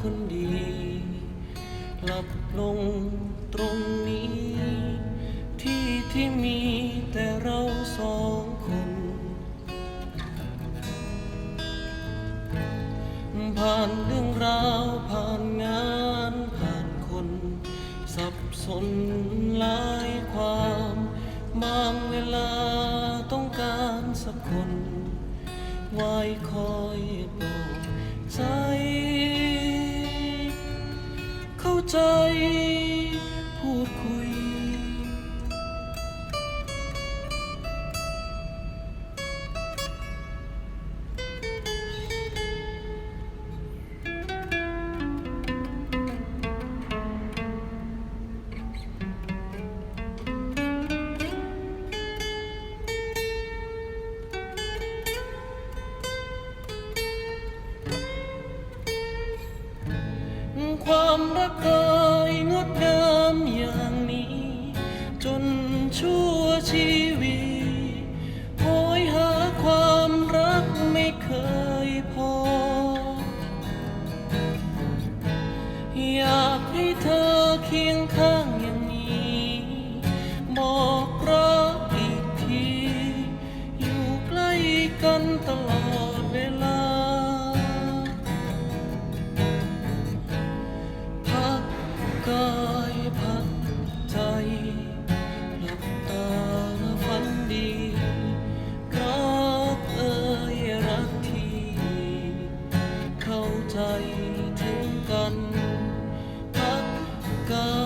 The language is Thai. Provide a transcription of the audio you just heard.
คนดี หลับลงตรงนี้ ที่ที่มีแต่เราสองคน ผ่านเรื่องราวผ่านงานผ่านคน สับสนหลายความ บางเวลาต้องการสักคนไว้คอยปลอบใจ ใจ ความรักเคยงดงามอย่างนี้ จนชั่วชีวิตโหยหาความรักไม่เคยพอ อยากให้เธอเคียงข้างอย่างนี้ บอกรักอีกที อยู่ใกล้กันตลอด ใจถึงกันรักกัน